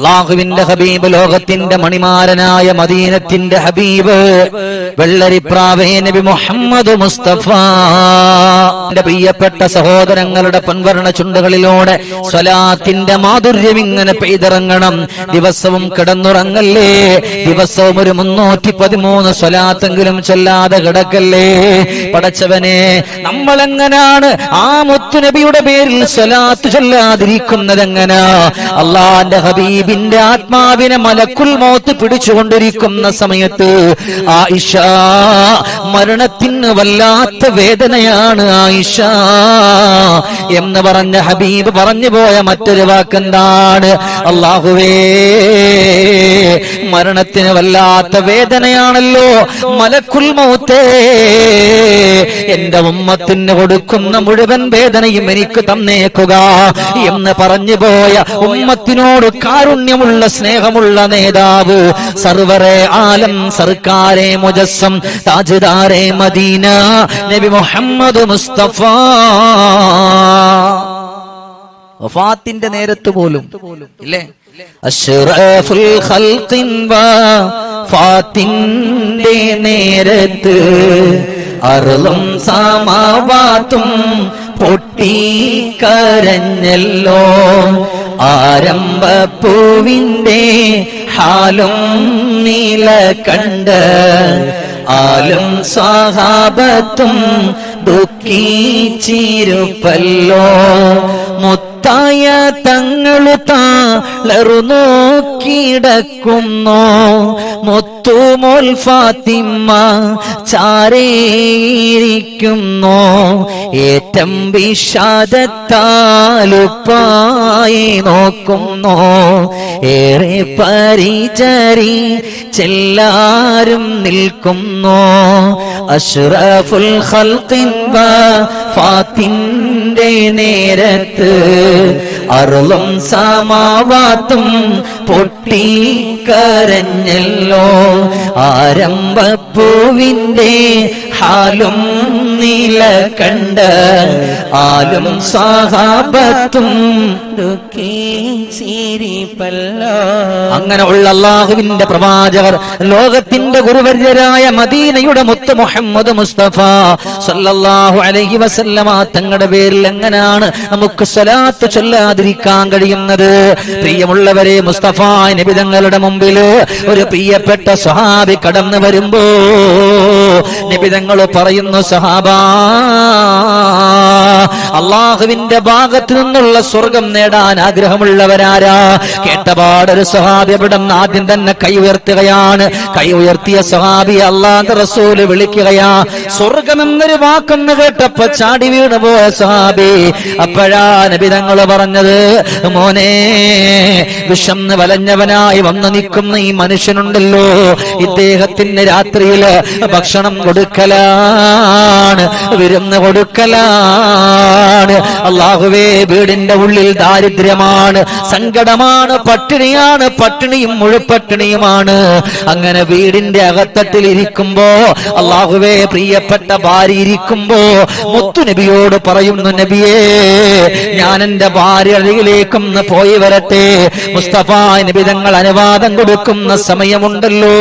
അള്ളാഹുവിന്റെ ഹബീബ് ലോകത്തിന്റെ മണിമാരനായ മദീനത്തിന്റെ ഹബീബ്. വെള്ളരിപ്രാവേ നബി മുഹമ്മദ് മുസ്തഫ. എന്റെ പ്രിയപ്പെട്ട സഹോദരങ്ങളുടെ പൊൻവരണ ചുണ്ടുകളിലൂടെ സ്വലാത്തിന്റെ മാധുര്യം ഇങ്ങനെ പെയ്തിറങ്ങണം. ദിവസവും കിടന്നുറങ്ങല്ലേ? ദിവസവും ഒരു മുന്നൂറ്റി പതിമൂന്ന് സ്വലാത്തെങ്കിലും ചൊല്ലാതെ കിടക്കല്ലേ? പടച്ചവനെ നമ്മളെങ്ങനാണ് ആ മുത്തുനബിയുടെ പേരിൽ സ്വലാത്ത് ചെല്ലാതിരിക്കുന്നതെങ്ങനാ? അള്ളാന്റെ അള്ളാന്റെ ഹബീബിന്റെ ആത്മാവിനെ മലക്കുൽ മോത്ത് പിടിച്ചുകൊണ്ടിരിക്കുന്ന സമയത്ത് ആയിഷ മരണത്തിന് വല്ലാത്ത വേദനയാണ് ആയിഷ എന്ന് പറഞ്ഞ ഹബീബ് പറഞ്ഞു പോയ മറ്റൊരു വാക്കെന്താണ്? അള്ളാഹുവേ മരണത്തിന് വല്ലാത്ത വേദനയാണല്ലോ മലക്കുൽ മോത്തേ. എന്റെ ഉമ്മത്തിന് കൊടുക്കുന്ന മുഴുവൻ വേദനയും എനിക്ക് തന്നേക്കുക എന്ന് പറഞ്ഞു പോയ ഉമ്മത്തിനോട് കാരുണ്യമുള്ള സ്നേഹമുള്ള നേതാവ് സർവറെ ആലം സർക്കാരെ മുജസ്സം താജ്ദാരെ മദീന നബി മുഹമ്മദ് മുസ്തഫ. വഫാത്തിന്റെ നേരത്ത് പോലും ഇല്ലേ? അഷ്റഫുൽ ഖൽഖിൻ വഫാത്തിന്റെ നേരത്ത് അറുളും പൊട്ടി പൊട്ടിക്കരഞ്ഞല്ലോ. ആരംഭപ്പൂവിന്റെ ഹാലും നീല കണ്ട് ആലും സ്വഹാബത്തും ദുഃഖിച്ചിരുപ്പല്ലോ. മുത്തായ തങ്ങൾ താളറു നോക്കിടക്കുന്നു മുത്തുമോൽ ഫാത്തിമ്മ ചാരേയിരിക്കുന്നു. ഏറ്റം വിഷാദത്താലുപ്പായി നോക്കുന്നു. ഏറെ പരിചരി ചെല്ലാരും നിൽക്കുന്നു. അഷ്റഫുൽ ഖൽഖിൻ ഫാത്തിന്റെ നേരത്ത് അറുളും സമാവാത്തും പൊട്ടിക്കരഞ്ഞല്ലോ. ആരംഭപ്പൂവിന്റെ ഹാലും നീല കണ്ട് ആലും സഹാബത്തും അങ്ങനെ ഉള്ള അള്ളാഹുവിന്റെ പ്രവാചകർ ലോകത്തിന്റെ ഗുരുവര്യരായ മദീനയുടെ മുത്ത് മുഹമ്മദ് മുസ്തഫ സല്ലല്ലാഹു അലൈഹി വസല്ലമ തങ്ങളുടെ പേരിൽ എങ്ങനെയാണ് നമുക്ക് സ്വലാത്ത് ചൊല്ലാതിരിക്കാൻ കഴിയുന്നത്. പ്രിയമുള്ളവരെ മുസ്തഫ നബി തങ്ങളുടെ മുമ്പിൽ ഒരു പ്രിയപ്പെട്ട സ്വഹാബി കടന്നു വരുമ്പോ നിബിതങ്ങൾ പറയുന്നു സഹാബ അള്ളാഹുവിന്റെ ഭാഗത്ത് നിന്നുള്ള സ്വർഗം നേടാൻ ആഗ്രഹമുള്ളവരാരാ? കേട്ടപാടൊരു സഹാബി അവിടെ ആദ്യം തന്നെ കൈ ഉയർത്തുകയാണ്. കൈ ഉയർത്തിയ സഹാബി അള്ളാന്റെ റസൂൽ വിളിക്കുകയാ സ്വർഗം എന്നൊരു വാക്കെന്ന് കേട്ടപ്പോ ചാടി വീണ് പോയ സഹാബി. അപ്പോഴാ നബിതങ്ങൾ പറഞ്ഞത് മോനെ വിഷം വലഞ്ഞവനായി വന്നു നിൽക്കുന്ന ഈ മനുഷ്യനുണ്ടല്ലോ. ഇദ്ദേഹത്തിന് രാത്രിയിൽ ഭക്ഷണം കൊടുക്കലാണ് വിരുന്ന് കൊടുക്കലാണ്. അള്ളാഹുവേ വീടിന്റെ ഉള്ളിൽ ദാരിദ്ര്യമാണ് സങ്കടമാണ് പട്ടിണിയാണ് പട്ടിണിയും മുഴുപട്ടിണിയുമാണ്. അങ്ങനെ വീടിന്റെ അകത്തത്തിൽ ഇരിക്കുമ്പോ അള്ളാഹുവേ പ്രിയപ്പെട്ട ഭാര്യ ഇരിക്കുമ്പോ മുത്തുനബിയോട് പറയുന്നു നബിയേ ഞാൻ എന്റെ ഭാര്യ അരികിലേക്കൊന്ന് പോയി വരട്ടെ. മുസ്തഫ നബി തങ്ങൾ അനുവാദം കൊടുക്കുന്ന സമയമുണ്ടല്ലോ.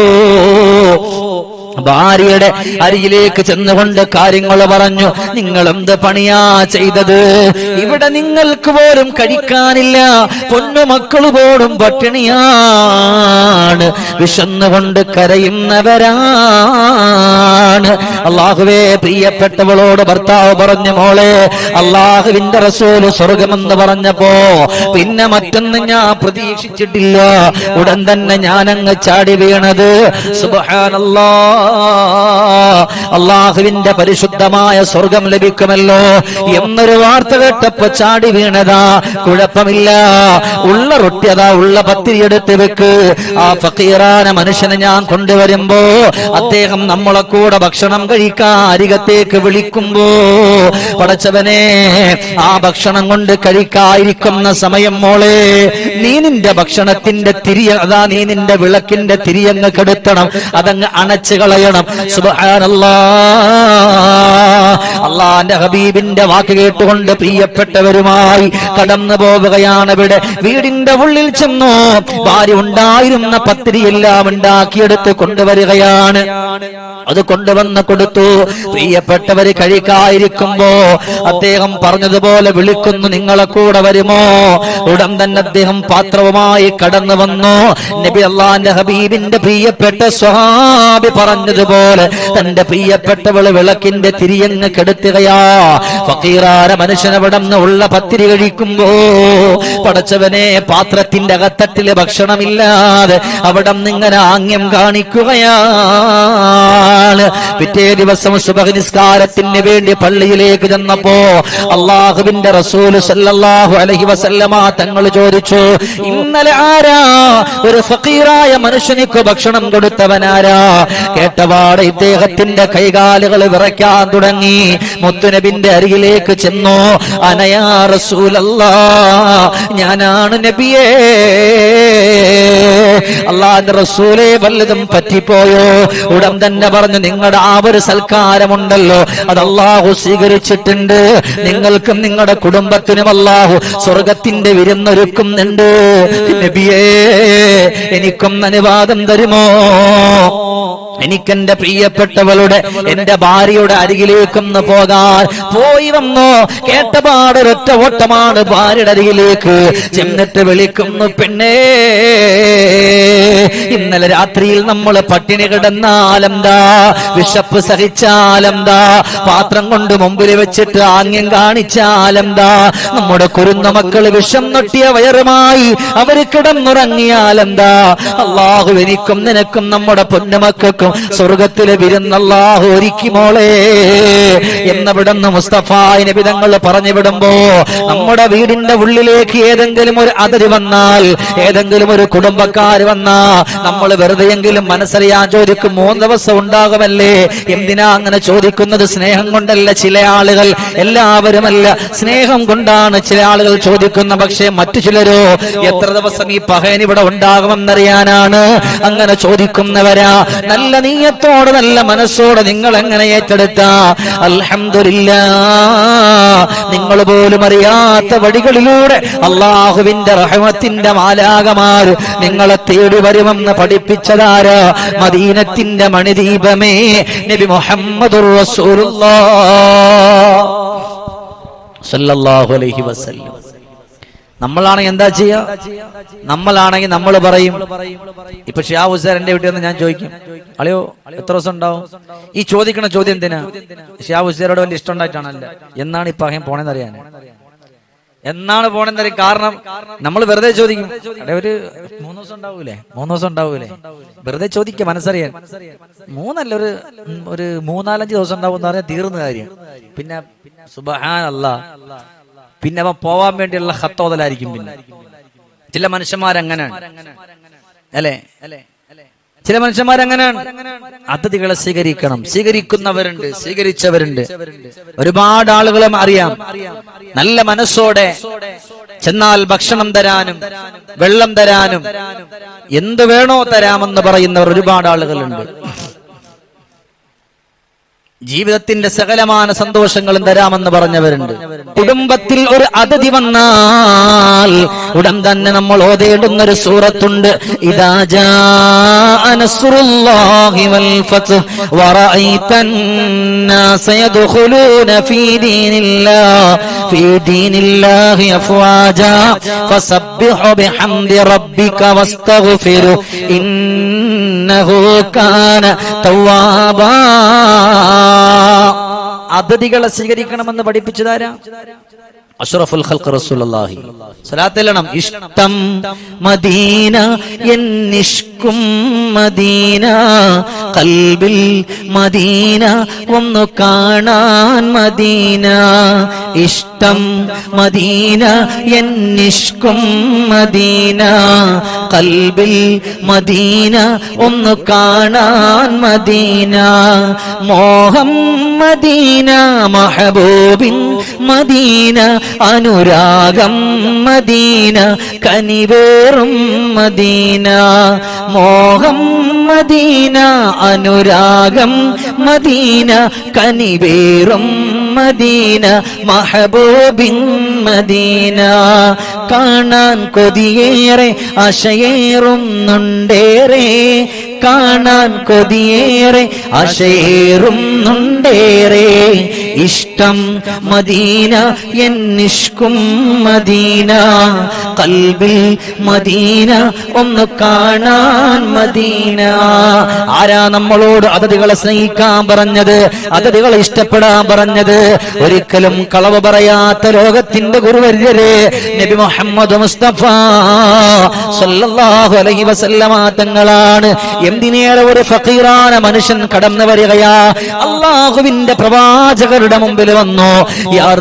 ഭാര്യയുടെ അരിയിലേക്ക് ചെന്നുകൊണ്ട് കാര്യങ്ങൾ പറഞ്ഞു. നിങ്ങൾ എന്ത് പണിയാ ചെയ്തത്? ഇവിടെ നിങ്ങൾക്ക് പോലും കഴിക്കാനില്ല. പൊന്നു മക്കൾ പോലും പട്ടിണിയാണ്. വിശന്നുകൊണ്ട് കരയുന്നവരാണ് അള്ളാഹുവേ പ്രിയപ്പെട്ടവളോട് ഭർത്താവ് പറഞ്ഞു മോളെ അള്ളാഹുവിന്റെ റസൂൽ സ്വർഗമെന്ന് പറഞ്ഞപ്പോ പിന്നെ മറ്റൊന്നും ഞാൻ പ്രതീക്ഷിച്ചിട്ടില്ല. ഉടൻ തന്നെ ഞാനങ്ങ് ചാടി വീണത്. അള്ളാഹുവിന്റെ പരിശുദ്ധമായ സ്വർഗം ലഭിക്കുമല്ലോ എന്നൊരു വാർത്ത കേട്ടപ്പോ ചാടി വീണതാ. കുഴപ്പമില്ല. ഉള്ള റൊട്ടിയതാ ഉള്ള പത്തിരി എടുത്ത് വെക്ക്. ആ ഫക്കീറാന മനുഷ്യനെ ഞാൻ കൊണ്ടുവരുമ്പോ അദ്ദേഹം നമ്മളെ കൂടെ ഭക്ഷണം കഴിക്കാൻ അരികത്തേക്ക് വിളിക്കുമ്പോ പടച്ചവനെ ആ ഭക്ഷണം കൊണ്ട് കഴിക്കാതിരിക്കുന്ന സമയം മോളെ നീ നിന്റെ ഭക്ഷണത്തിന്റെ തിരിയ അതാ നീ നിന്റെ വിളക്കിന്റെ തിരിയങ്ങ് കെടുത്തണം അതങ്ങ് അണച്ചു കളയണം. അള്ളാന്റെ ഹബീബിന്റെ വാക്ക് കേട്ടുകൊണ്ട് പ്രിയപ്പെട്ടവരുമായി കടന്നു പോവുകയാണ് ഇവിടെ. വീടിന്റെ ഉള്ളിൽ ചെന്നു ഭാര്യ ഉണ്ടായിരുന്ന പത്തിരിയെല്ലാം ഉണ്ടാക്കിയെടുത്ത് കൊണ്ടുവരികയാണ്. അത് കൊണ്ടുവന്ന് കൊടുത്തു. പ്രിയപ്പെട്ടവര് കഴിക്കായിരിക്കുമ്പോ അദ്ദേഹം പറഞ്ഞതുപോലെ വിളിക്കുന്നു നിങ്ങളെ കൂടെ വരുമോ? ഉടൻ തന്നെ അദ്ദേഹം പാത്രവുമായി കടന്നു വന്നു. നബി അള്ളാന്റെ ഹബീബിന്റെ പ്രിയപ്പെട്ട സ്വഹാബി പറഞ്ഞതുപോലെ തന്റെ പ്രിയപ്പെട്ടവൾ വിളക്കിന്റെ തിരിയങ്ങ് കെടുത്തുകയാ. ഫക്കീറാര മനുഷ്യനവിടം ഉള്ള പത്തിരി കഴിക്കുമ്പോ പടച്ചവനെ പാത്രത്തിന്റെ അകത്തട്ടിൽ ഭക്ഷണമില്ലാതെ അവിടെ നിങ്ങനെ ആംഗ്യം കാണിക്കുകയാണ്. പിറ്റേ ദിവസം സുബഹനിസ്കാരത്തിന് വേണ്ടി പള്ളിയിലേക്ക് ചെന്നപ്പോ അള്ളാഹുവിന്റെ റസൂൽ സല്ലല്ലാഹു അലൈഹി വസല്ലമ തങ്ങൾ ചോദിച്ചു ഇന്നലെ ആരാ ഒരു ഫക്കീറായ മനുഷ്യനിക്ക് ഭക്ഷണം കൊടുത്തവനാരാ കേട്ടപാട് ഇദ്ദേഹത്തിന്റെ കൈകാലുകൾ വിറയ്ക്കാൻ തുടങ്ങി. മുത്തുനബിന്റെ അരികിലേക്ക് ചെന്നു. അനയാ റസൂലല്ലാ ഞാനാണ് നബിയേ. അള്ളാന്റെ റസൂലെ വല്ലതും പറ്റിപ്പോയോ? ഉടൻ തന്നെ പറഞ്ഞു നിങ്ങളുടെ ആ ഒരു സൽക്കാരമുണ്ടല്ലോ. അത് അള്ളാഹു സ്വീകരിച്ചിട്ടുണ്ട്. നിങ്ങൾക്കും നിങ്ങളുടെ കുടുംബത്തിനും അള്ളാഹു സ്വർഗത്തിന്റെ വിരുന്നൊരുക്കുന്നുണ്ട്. നബിയേ എനിക്കും അനുവാദം തരുമോ? എനിക്കെന്റെ പ്രിയപ്പെട്ടവളുടെ എന്റെ ഭാര്യയുടെ അരികിലേക്കൊന്ന് പോകാൻ. പോയി വന്നോ? കേട്ടപാടൊരൊറ്റ ഓട്ടമാണ് ഭാര്യയുടെ അരികിലേക്ക്. ചെന്നിട്ട് വിളിക്കുന്നു പെണ്ണേ ഇന്നലെ രാത്രിയിൽ നമ്മൾ പട്ടിണി കിടന്നാലെന്താ? വിശപ്പ് സഹിച്ചാലെന്താ? പാത്രം കൊണ്ട് മുമ്പിൽ വെച്ചിട്ട് ആംഗ്യം കാണിച്ചാലെന്താ? നമ്മുടെ കുരുന്ന മക്കൾ വിഷം നൊട്ടിയ വയറുമായി അവർ കിടന്നുറങ്ങിയാലെന്താ? അള്ളാഹു എനിക്കും നിനക്കും നമ്മുടെ പൊന്നുമക്കൾക്കും സ്വർഗത്തിലെ വിരുന്നല്ലാഹു ഒരിക്കുമോളെ എന്നവിടുന്ന് മുസ്തഫ വിധങ്ങൾ പറഞ്ഞു വിടുമ്പോ നമ്മുടെ വീടിന്റെ ഉള്ളിലേക്ക് ഏതെങ്കിലും ഒരു അതിര് വന്നാൽ ഏതെങ്കിലും ഒരു കുടുംബക്കാർ വന്നാ? നമ്മൾ വെറുതെ എങ്കിലും മനസ്സറിയാൻ ചോദിക്കും മൂന്ന് ദിവസം ഉണ്ടാകുമല്ലേ? എന്തിനാ അങ്ങനെ ചോദിക്കുന്നത്? സ്നേഹം കൊണ്ടല്ല ചില ആളുകൾ. എല്ലാവരുമല്ല. സ്നേഹം കൊണ്ടാണ് ചില ആളുകൾ ചോദിക്കുന്ന. പക്ഷേ മറ്റു ചിലരോ എത്ര ദിവസം ഈ പഹയൻ ഇവിടെ ഉണ്ടാകുമെന്നറിയാനാണ് അങ്ങനെ ചോദിക്കുന്നവരാ. നല്ല നീയത്തോടെ നല്ല മനസ്സോടെ നിങ്ങൾ എങ്ങനെ ഏറ്റെടുത്ത? അൽഹംദുലില്ല നിങ്ങൾ പോലും അറിയാത്ത വഴികളിലൂടെ അള്ളാഹുവിന്റെ റഹമത്തിന്റെ മാലാകമാര് നിങ്ങളെ തേടി വരുമെന്ന് പഠിപ്പിച്ചതാര? മദീനത്തിന്റെ മണിദീപമേ നബി മുഹമ്മദ് സല്ലല്ലാഹു അലൈഹി വസല്ലം. എന്താ ചെയ്യാ? നമ്മളാണെങ്കിൽ നമ്മൾ പറയും. ഇപ്പൊ ഷിയാ ഹുസൈൻ എന്റെ വീട്ടിൽ നിന്ന് ഞാൻ ചോദിക്കും അളിയോ എത്ര ദിവസം ഉണ്ടാവും? ഈ ചോദിക്കണ ചോദ്യം എന്തിനാ? ഷിയാ ഹുസൈനോട് വലിയ ഇഷ്ടം ഉണ്ടായിട്ടാണല്ല. എന്നാണ് ഇപ്പൊ പോണേന്ന് പോണെന്നറിയാൻ എന്നാണ് പോണെന്നറിയാൻ കാരണം നമ്മൾ വെറുതെ ചോദിക്കും. അവിടെ ഒരു മൂന്ന് ദിവസം ഉണ്ടാവൂലേ? മൂന്ന് ദിവസം ഉണ്ടാവൂലേ? വെറുതെ ചോദിക്കുക മനസ്സറിയാൻ. മൂന്നല്ല ഒരു ഒരു മൂന്നാലഞ്ച് ദിവസം ഉണ്ടാവും എന്ന് പറഞ്ഞാൽ തീർന്ന കാര്യം. പിന്നെ സുബഹാനല്ല. പിന്നെ അവൻ പോവാൻ വേണ്ടിയുള്ള ഹത്തോതലായിരിക്കും പിന്നെ. ചില മനുഷ്യന്മാരങ്ങനെയാണ് അല്ലേ? ചില മനുഷ്യന്മാർ അങ്ങനെയാണ് അതിഥികളെ സ്വീകരിക്കണം. സ്വീകരിക്കുന്നവരുണ്ട് സ്വീകരിച്ചവരുണ്ട്. ഒരുപാട് ആളുകളും അറിയാം. നല്ല മനസ്സോടെ ചെന്നാൽ ഭക്ഷണം തരാനും വെള്ളം തരാനും എന്ത് വേണോ തരാമെന്ന് പറയുന്നവർ ഒരുപാട് ആളുകളുണ്ട്. ജീവിതത്തിന്റെ സകലമാന സന്തോഷങ്ങളും തരാമെന്ന് പറഞ്ഞവരുണ്ട്. കുടുംബത്തിൽ ഒരു അതിഥി വന്നാൽ ഉടൻ തന്നെ നമ്മൾ ഓതേടുന്ന ഒരു സൂറത്തുണ്ട് ഇന്നഹു കാന നസ്റുല്ലാഹി പദ്ധതികളെ സ്വീകരിക്കണമെന്ന് പഠിപ്പിച്ചതാരാ? അഷ്റഫുൽ ഖൽഖ് റസൂലുള്ളാഹി. സ്വലാത്തെല്ലണം ഇഷ്ടം മദീന എന്നിഷ്കും മദീന. കൽബിൽ മദീന ഒന്നു കാണാൻ മദീന. ഇഷ്ടം മദീന എന്നിഷ്കും മദീന. കൽബിൽ മദീന ഒന്നു കാണാൻ മദീന. മോഹം മദീന മഹബൂബിൻ മദീന അനുരാഗം മദീന കനിവേറും മദീന. മോഹം മദീന അനുരാഗം മദീന കനിവേറും മദീന മഹബൂബിൻ മദീന. കാണാൻ കൊതിയേറെ അശയേറുന്നുണ്ടേറെ കാണാൻ കൊതിയേറെ അശേറുന്നുണ്ടേറെ ഇഷ്ടം മദീന എൻ നിഷ്കും മദീന. കൽബിൽ മദീന ഒന്ന് കാണാൻ മദീന. ആരാ നമ്മളോട് അതിഥികളെ സ്നേഹിക്കാൻ പറഞ്ഞത്? അതിഥികളെ ഇഷ്ടപ്പെടാൻ പറഞ്ഞത്? ഒരിക്കലും കളവ് പറയാത്ത ലോകത്തിന്റെ ഗുരുവര്യര് നബി മുഹമ്മദ് മുസ്തഫ. സല്ലല്ലാഹു അലൈഹി വസല്ലമ തങ്ങളാണ് എന്തിനേറെ ഒരു ഫക്കീറാന മനുഷ്യൻ കടന്നു വരികയാ? അള്ളാഹുവിന്റെ പ്രവാചകരുടെ മുമ്പിൽ വന്നു. യാ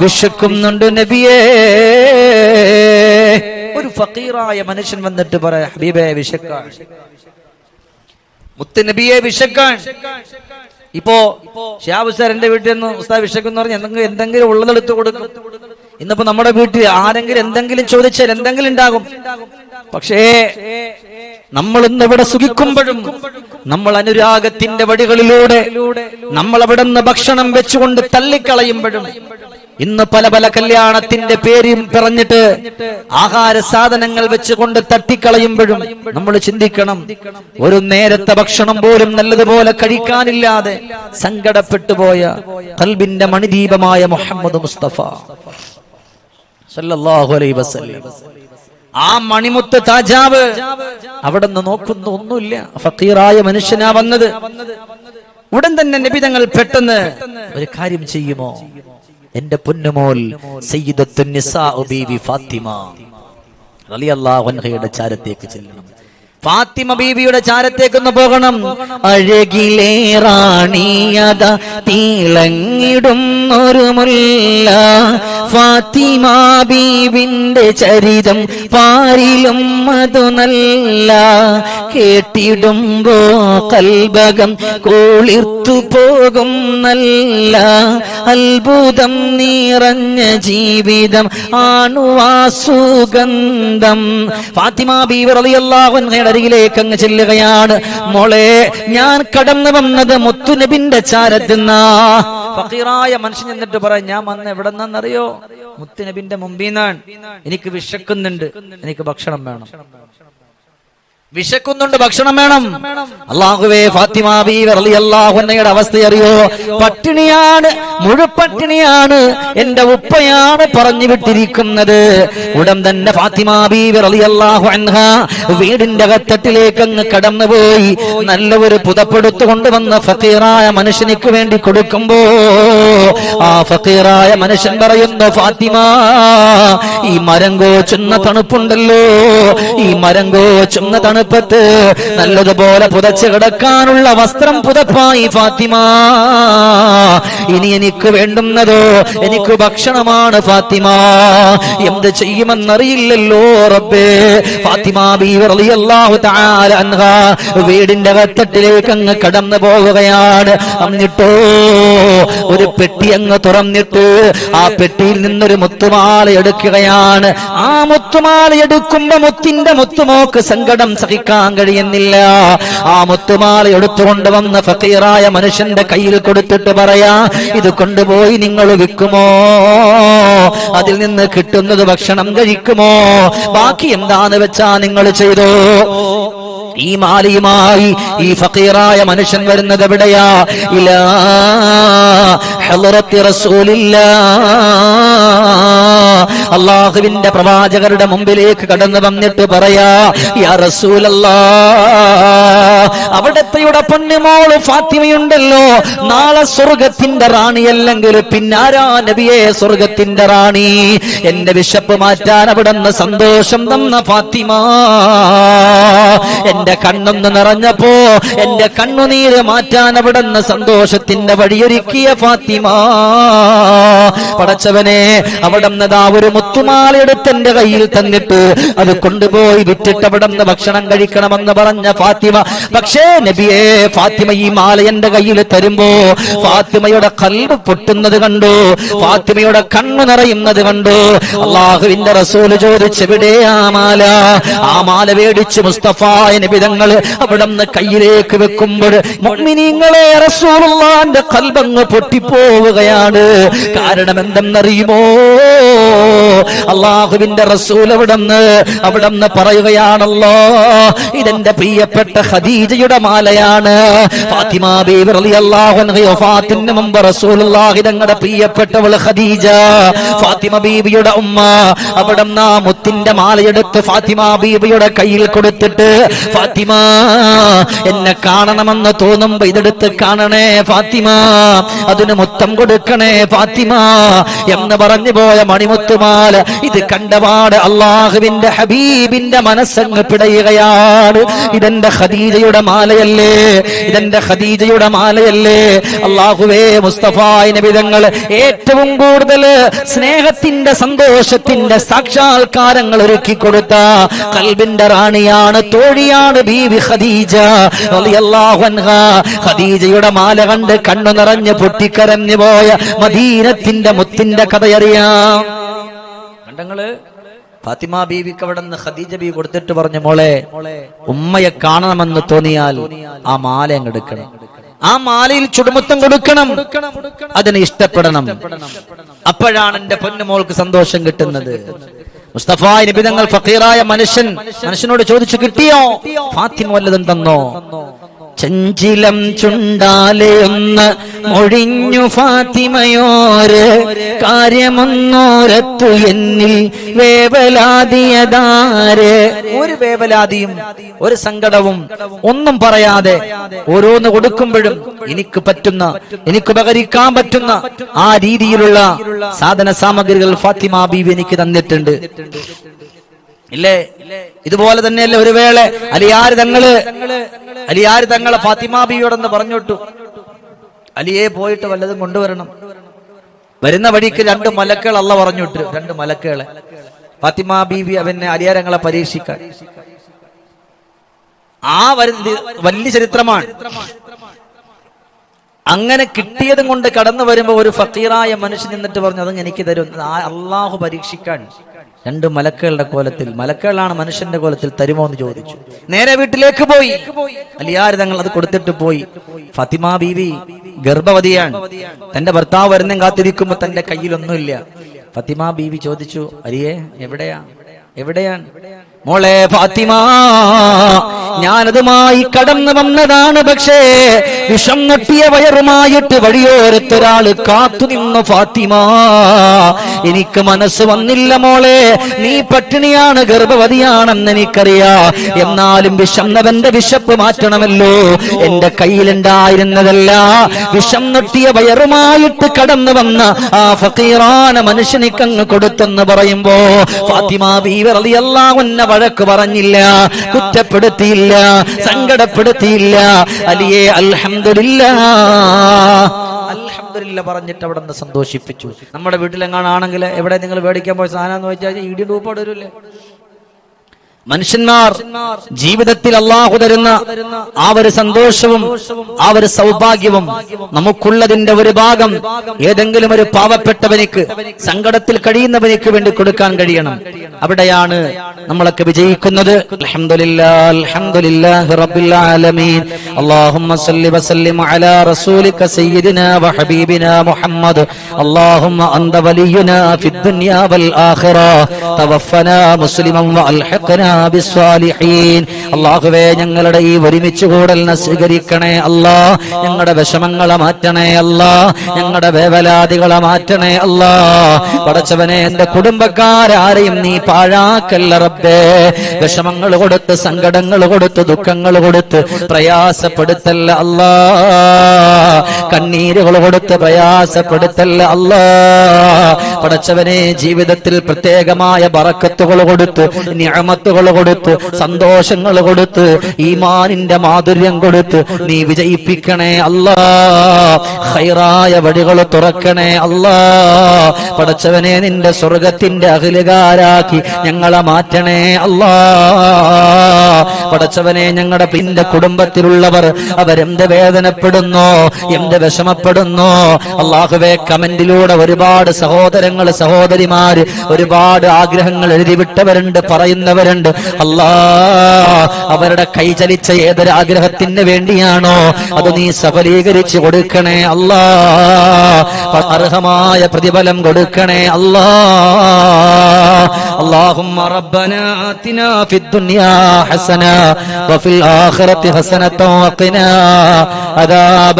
വിശക്കുന്നുണ്ട് നബിയേ. ഒരു ഫക്കീറായ മനുഷ്യൻ വന്നിട്ട് പറ ഹബീബേ വിശക്കാൻ. മുത്ത് നബിയെ വിശക്കാൻ. ഇപ്പോ എന്റെ വീട്ടിൽ നിന്ന് ഉസ്താദ് വിശക്കെന്ന് പറഞ്ഞ് എന്തെങ്കിലും എന്തെങ്കിലും ഉള്ളതെടുത്ത് കൊടുക്കും. ഇന്നിപ്പോ നമ്മുടെ വീട്ടിൽ ആരെങ്കിലും എന്തെങ്കിലും ചോദിച്ചാൽ എന്തെങ്കിലും ഉണ്ടാകും. പക്ഷേ നമ്മൾ ഇന്ന് ഇവിടെ സുഖിക്കുമ്പോഴും നമ്മൾ അനുരാഗത്തിന്റെ വഴികളിലൂടെ നമ്മൾ അവിടെ നിന്ന് ഭക്ഷണം വെച്ചുകൊണ്ട് തള്ളിക്കളയുമ്പോഴും ഇന്ന് പല പല കല്യാണത്തിന്റെ പേരും പറഞ്ഞിട്ട് ആഹാര സാധനങ്ങൾ വെച്ചുകൊണ്ട് തട്ടിക്കളയുമ്പോഴും നമ്മൾ ചിന്തിക്കണം ഒരു നേരത്തെ ഭക്ഷണം പോലും നല്ലതുപോലെ കഴിക്കാനില്ലാതെ സങ്കടപ്പെട്ടു പോയ കൽബിന്റെ മണിദീപമായ മുഹമ്മദ് മുസ്തഫ. ആ മണിമുത്ത് താജാവ് അവിടെ നിന്ന് നോക്കുന്ന ഒന്നുമില്ല. ഫക്കീറായ മനുഷ്യനാ വന്നത്. ഉടൻ തന്നെ നിബിതങ്ങൾ പെട്ടെന്ന് ഒരു കാര്യം ചെയ്യുമോ? എന്റെ പൊന്നുമോൽ സയ്യിദത്തുൻ നിസാ ബീവി ഫാത്തിമ റളിയല്ലാഹു അൻഹയുടെ ചാരത്തേക്ക് ചെല്ലണം. ഫാത്തിമ ബീബിയുടെ ചാരത്തേക്കൊന്ന് പോകണം. അഴകിലെ റാണിയത തീളങ്ങിടും ഒരു മുല്ല. ഫാത്തിമ ബീബിന്റെ ചരിതം പാരിലും അതു നല്ല. കേട്ടിടുമ്പോ കൽബകം കുളിർത്തു പോകും നല്ല അത്ഭുതം നിറഞ്ഞ ജീവിതം. ആണുവാ സുഗന്ധം. ഫാത്തിമ ബീവി റളിയല്ലാഹു അൻഹയുടെ അരികിലേക്ക് അങ്ങ് ചെല്ലുകയാണ്. മോളെ ഞാൻ കടന്നു വന്നത് മുത്തുനബിന്റെ ചാരത്തുന്നാ ഫക്കീറായ മനുഷ്യൻ എന്നിട്ട് പറയാം ഞാൻ വന്ന എവിടെ നിന്നറിയോ മുത്തുനബിന്റെ മുമ്പിൽ നിന്നാണ്. എനിക്ക് വിശക്കുന്നുണ്ട്. എനിക്ക് ഭക്ഷണം വേണം. വിശക്കുന്നുണ്ട് ഭക്ഷണം വേണം. അള്ളാഹുവേ ഫാത്തിമ അവസ്ഥ അറിയോ? പട്ടിണിയാണ് മുഴുപട്ടിണിയാണ് എന്റെ ഉപ്പയാണ് പറഞ്ഞു വിട്ടിരിക്കുന്നത് ഉടൻ തന്നെ ഫാത്തിമ ബീവി റളിയല്ലാഹു അൻഹ വീടിന്റെ അകത്തട്ടിലേക്ക് അങ്ങ് കടന്നുപോയി. നല്ല ഒരു പുതപ്പെടുത്തു കൊണ്ടുവന്ന ഫക്കീറായ മനുഷ്യനിക്ക് വേണ്ടി കൊടുക്കുമ്പോ ആ ഫക്കീറായ മനുഷ്യൻ പറയുന്നു ഫാത്തിമ ഈ മരം കോച്ചുന്ന തണുപ്പുണ്ടല്ലോ. ഈ മരം കോച്ചുന്ന തണുപ്പത്ത് നല്ലതുപോലെ പുതച്ചു കിടക്കാനുള്ള വസ്ത്രം പുതപ്പായി ഫാത്തിമ. ഇനി എനിക്ക് വേണ്ടുന്നതോ എനിക്ക് ഭക്ഷണമാണ് ഫാത്തിമ. എന്ത് ചെയ്യുമെന്നറിയില്ലല്ലോ റബ്ബേ. ഫാത്തിമ വീടിന്റെ വത്തട്ടിലേക്ക് അങ്ങ് കടന്നു പോവുകയാണ്. എന്നിട്ടോ ഒരു പെട്ടി അങ്ങ് തുറന്നിട്ട് ആ പെട്ടിയിൽ നിന്നൊരു മുത്തുമാല എടുക്കുകയാണ്. ആ മുത്തുമാല എടുക്കുമ്പോ മുത്തിന്റെ മുത്തുമോക്ക് സങ്കടം സഹിക്കാൻ കഴിയുന്നില്ല ആ മുത്തുമാല എടുത്തുകൊണ്ട് വന്ന ഫക്കീറായ മനുഷ്യന്റെ കയ്യിൽ കൊടുത്തിട്ട് പറയാ ഇത് കൊണ്ടുപോയി നിങ്ങൾ വിൽക്കുമോ? അതിൽ നിന്ന് കിട്ടുന്നത് ഭക്ഷണം കഴിക്കുമോ? ബാക്കി എന്താന്ന് വെച്ചാ നിങ്ങൾ ചെയ്തോ? ഈ മാലിയുമായി ഈ ഫക്കീറായ മനുഷ്യൻ വരുന്നത് എവിടെയാ? ഇലാ റസൂലില്ലാ. അള്ളാഹുവിന്റെ പ്രവാചകരുടെ മുമ്പിലേക്ക് കടന്നു വന്നിട്ട് പറയാ യാ അവിടത്തെയുടെ പൊന്നുമോൾ ഫാത്തിമയുണ്ടല്ലോ. നാളെ സ്വർഗത്തിന്റെ റാണി അല്ലെങ്കിൽ പിന്നാരാ നബിയെ സ്വർഗത്തിന്റെ റാണി? എന്റെ വിശപ്പ് മാറ്റാൻ അവിടുന്ന് സന്തോഷം തന്ന ഫാത്തിമ. എന്റെ കണ്ണൊന്ന് നിറഞ്ഞപ്പോ എന്റെ കണ്ണുനീര് മാറ്റാൻ അവിടുന്ന് സന്തോഷത്തിന്റെ വഴിയൊരുക്കിയ ഫാത്തിമ. പടച്ചവനെ അവിടുന്ന് ദാ ഒരു മുത്തുമാലയെടുത്ത് എന്റെ കയ്യിൽ തന്നിട്ട് അത് കൊണ്ടുപോയി വിറ്റിട്ട് നിന്ന് ഭക്ഷണം കഴിക്കണമെന്ന് പറഞ്ഞ ഫാത്തിമ. പക്ഷേ നബിയെ ഫാത്തിമ ഈ മാല എന്റെ കയ്യിൽ തരുമ്പോ ഫാത്തിമയുടെ കൽവ് പൊട്ടുന്നത് കണ്ടു. ഫാത്തിമയുടെ കണ്ണു നിറയുന്നത് കണ്ടു. അള്ളാഹുവിന്റെ റസൂൽ ചോദിച്ചെവിടെ ആ മാല? ആ മാല മേടിച്ച് മുസ്തഫ നിബിതങ്ങൾ നിന്ന് കയ്യിലേക്ക് വെക്കുമ്പോൾ മുഅ്മിനീങ്ങളെ റസൂലുള്ളാന്റെ കൽബങ്ങ് പൊട്ടിപ്പോവുകയാണ്. കാരണം എന്തെന്നറിയുമോ? അള്ളാഹുവിന്റെ റസൂൽ അവിടുന്ന് അവിടുന്ന് പറയുകയാണല്ലോ ഇതെന്റെ പ്രിയപ്പെട്ട ഖദീജയുടെ മാലയാണ്. ഫാത്തിമ ബീവി റളിയല്ലാഹു അൻഹ വഫാത്തിന് മുമ്പ് റസൂലുള്ളാഹി തങ്ങളുടെ പ്രിയപ്പെട്ടവൾ ഖദീജ ഫാത്തിമ ബീവിയുടെ ഉമ്മ അവിടുന്ന് ആ മുത്തിന്റെ മാലയെടുത്ത് ഫാത്തിമ ബീവിയുടെ കയ്യിൽ കൊടുത്തിട്ട് ഫാത്തിമ എന്നെ കാണണമെന്ന് തോന്നുമ്പോ ഇതെടുത്ത് കാണണേ ഫാത്തിമ അതിന് മുത്തം കൊടുക്കണേ ഫാത്തിമ എന്ന് പറഞ്ഞു പോയ മണിമുത്തുമാല ഇത് കണ്ടപാട് അള്ളാഹുവിന്റെ ഹബീബിന്റെ മനസ്സങ്ങ് പിടയുകയാണ്. ഇതെന്റെ ഖദീജയുടെ മാലയല്ലേ? ഇതെന്റെ ഖദീജയുടെ മാലയല്ലേ? അള്ളാഹുവേ മുസ്തഫ നബിതങ്ങൾ ഏറ്റവും കൂടുതൽ സ്നേഹത്തിന്റെ സന്തോഷത്തിന്റെ സാക്ഷാത്കാരങ്ങൾ ഒരുക്കി കൊടുത്ത കൽബിന്റെ റാണിയാണ് തോഴിയാണ് ബീവി ഖദീജ ഖദീജയുടെ മാല കണ്ട് കണ്ണു നിറഞ്ഞ് പൊട്ടിക്കരഞ്ഞു പോയ മദീനത്തിന്റെ മുത്തിന്റെ കഥയറിയാം. കണ്ടങ്ങൾ? ഫാത്തിമ ബീവിക്ക് അവിടെ നിന്ന് ഖദീജ ബീവി കൊടുത്തിട്ട് പറഞ്ഞു മോളെ ഉമ്മയെ കാണണമെന്ന് തോന്നിയാൽ ആ മാല എടുക്കണം. ആ മാലയിൽ ചുടുമുത്തം കൊടുക്കണം. അതിനെ ഇഷ്ടപ്പെടണം. അപ്പോഴാണ് എന്റെ പൊന്നുമോൾക്ക് സന്തോഷം കിട്ടുന്നത്. മുസ്തഫ നിബിതങ്ങൾ ഫക്കീറായ മനുഷ്യൻ മനുഷ്യനോട് ചോദിച്ചു കിട്ടിയോ? ഫാത്തിമ വല്ലതും തന്നോ? ചഞ്ചിലം ചുണ്ടാലയൊന്ന് മൊഴിഞ്ഞു ഫാത്തിമയോര്. കാര്യമൊന്നോരത്തു എന്നിൽ വേവലാതിയതാര്? ഒരു വേവലാതിയും ഒരു സങ്കടവും ഒന്നും പറയാതെ ഓരോന്ന് കൊടുക്കുമ്പോഴും എനിക്ക് പറ്റുന്ന എനിക്ക് ഉപകരിക്കാൻ പറ്റുന്ന ആ രീതിയിലുള്ള സാധന സാമഗ്രികൾ ഫാത്തിമ ബീവി എനിക്ക് തന്നിട്ടുണ്ട്. ഇല്ലേ? ഇതുപോലെ തന്നെയല്ലേ ഒരു വേള. അലിയാര് തങ്ങൾ അലിയാര് തങ്ങളെ ഫാത്തിമ ബീവിയോടൊന്ന് പറഞ്ഞോട്ടു അലിയെ പോയിട്ട് വല്ലതും കൊണ്ടുവരണം. വരുന്ന വഴിക്ക് രണ്ട് മലക്കുകൾ അല്ല പറഞ്ഞിട്ട് രണ്ട് മലക്കുകളെ ഫാത്തിമ ബീവി അവനെ അലിയാരങ്ങളെ പരീക്ഷിക്കാൻ. ആ വലിയ ചരിത്രമാണ്. അങ്ങനെ കിട്ടിയതും കൊണ്ട് കടന്നു വരുമ്പോ ഒരു ഫക്കീറായ മനുഷ്യൻ നിന്നിട്ട് പറഞ്ഞു അതങ്ങ് എനിക്ക് തരും. അള്ളാഹു പരീക്ഷിക്കാൻ. രണ്ട് മലക്കുകളുടെ കോലത്തിൽ മലക്കുകളാണ് മനുഷ്യന്റെ കോലത്തിൽ തരുമോ എന്ന് ചോദിച്ചു. നേരെ വീട്ടിലേക്ക് പോയി. അലിയാര് തങ്ങൾ അത് കൊടുത്തിട്ട് പോയി. ഫാത്തിമ ബീവി ഗർഭവതിയാണ്. തന്റെ ഭർത്താവ് വരുന്നേം കാത്തിരിക്കുമ്പോ തന്റെ കയ്യിലൊന്നുമില്ല. ഫാത്തിമ ബീവി ചോദിച്ചു അരിയേ എവിടെയാ? എവിടെയാണ്? മോളെ ഫാത്തിമ ഞാനതുമായി കടന്നു വന്നതാണ് പക്ഷേ വിഷം നട്ടിയ വയറുമായിട്ട് വഴിയോരത്തൊരാൾ കാത്തുനിന്നു ഫാത്തിമ. എനിക്ക് മനസ്സ് വന്നില്ല മോളെ നീ പട്ടിണിയാണ് ഗർഭവതിയാണെന്ന് എനിക്കറിയാ. എന്നാലും വിഷന്നവന്റെ വിശപ്പ് മാറ്റണമല്ലോ. എന്റെ കയ്യിലുണ്ടായിരുന്നതല്ല വിഷം നട്ടിയ വയറുമായിട്ട് കടന്നു വന്ന ആ ഫക്കീറാന മനുഷ്യനിക്കങ്ങ് കൊടുത്തെന്ന് പറയുമ്പോ ഫാത്തിമ ബീവർ അലിയല്ലാവുന്ന വഴക്ക് പറഞ്ഞില്ല കുറ്റപ്പെടുത്തിയില്ല സങ്കടപ്പെടുത്തിയില്ല. അലിയെ അൽഹംദുലില്ല. പറഞ്ഞിട്ട് അവിടെ നിന്ന് സന്തോഷിപ്പിച്ചു. നമ്മുടെ വീട്ടിലെങ്ങാണാണെങ്കിൽ എവിടെ നിങ്ങൾ മേടിക്കാൻ പോയ സാധനം എന്ന് വെച്ചാൽ ഇടി ഡൂപ്പാട് മനുഷ്യന്മാർ ജീവിതത്തിൽ അള്ളാഹു തരുന്ന ആ ഒരു സന്തോഷവും ആ ഒരു സൗഭാഗ്യവും നമുക്കുള്ളതിന്റെ ഒരു ഭാഗം ഏതെങ്കിലും ഒരു പാവപ്പെട്ടവനിക്ക് സങ്കടത്തിൽ കഴിയുന്നവനിക്ക് വേണ്ടി കൊടുക്കാൻ കഴിയണം. അവിടെയാണ് നമ്മളൊക്കെ വിജയിക്കുന്നത് അൽഹംദുലില്ലാ അൽഹംദുലില്ലാഹി റബ്ബിൽ ആലമീൻ അല്ലാഹുമ്മ സല്ലി വസല്ലിം അലാ റസൂലിക സയ്യിദിനാ വഹബീബിനാ മുഹമ്മദ് اللهم أنت ولينا في الدنيا والآخرة توفنا مسلما وألحقنا بالصالحين അള്ളാഹുവേ ഞങ്ങളുടെ ഈ ഒരുമിച്ച് കൂടലിനെ സ്വീകരിക്കണേ അല്ലാ ഞങ്ങളുടെ വിഷമങ്ങളെ മാറ്റണേ അല്ലാ ഞങ്ങളുടെ വേവലാദികളെ മാറ്റണേ അല്ലാ പടച്ചവനെ എന്റെ കുടുംബക്കാരാരെയും നീ പാഴാക്കല്ല റബ്ബേ വിഷമങ്ങൾ കൊടുത്ത് സങ്കടങ്ങൾ കൊടുത്ത് ദുഃഖങ്ങൾ കൊടുത്ത് പ്രയാസപ്പെടുത്തല്ല അല്ലാ കണ്ണീരുകൾ കൊടുത്ത് പ്രയാസപ്പെടുത്തല്ല അല്ലാ. പടച്ചവനെ ജീവിതത്തിൽ പ്രത്യേകമായ ബറക്കത്തുകൾ കൊടുത്തു ഞാമത്തുകൾ കൊടുത്തു സന്തോഷങ്ങൾ കൊടുത്ത് ഈമാനിന്റെ മാധുര്യം കൊടുത്ത് നീ വിജയിപ്പിക്കണേ അല്ലാ. ഹൈറായ വഴികൾ തുറക്കണേ അല്ലാ. പടച്ചവനെ നിന്റെ സ്വർഗത്തിന്റെ അഖിലുകാരാക്കി ഞങ്ങളെ മാറ്റണേ അല്ലാ. പടച്ചവനെ ഞങ്ങളുടെ പിന്റെ കുടുംബത്തിലുള്ളവർ അവരെന്ത് വേദനപ്പെടുന്നോ എന്ത് വിഷമപ്പെടുന്നോ അള്ളാഹുവെ കമന്റിലൂടെ ഒരുപാട് സഹോദരങ്ങൾ സഹോദരിമാര് ഒരുപാട് ആഗ്രഹങ്ങൾ എഴുതിവിട്ടവരുണ്ട് പറയുന്നവരുണ്ട് അല്ലാ അവരുടെ കൈ ചലിച്ച ഏതൊരു ആഗ്രഹത്തിന് വേണ്ടിയാണോ അത് നീ സഫലീകരിച്ച് കൊടുക്കണേ അല്ലാ അർഹമായ പ്രതിഫലം കൊടുക്കണേ അല്ലാ اللهم ربنا آتنا في الدنيا حسنة وفي الآخرة حسنة وقنا عذاب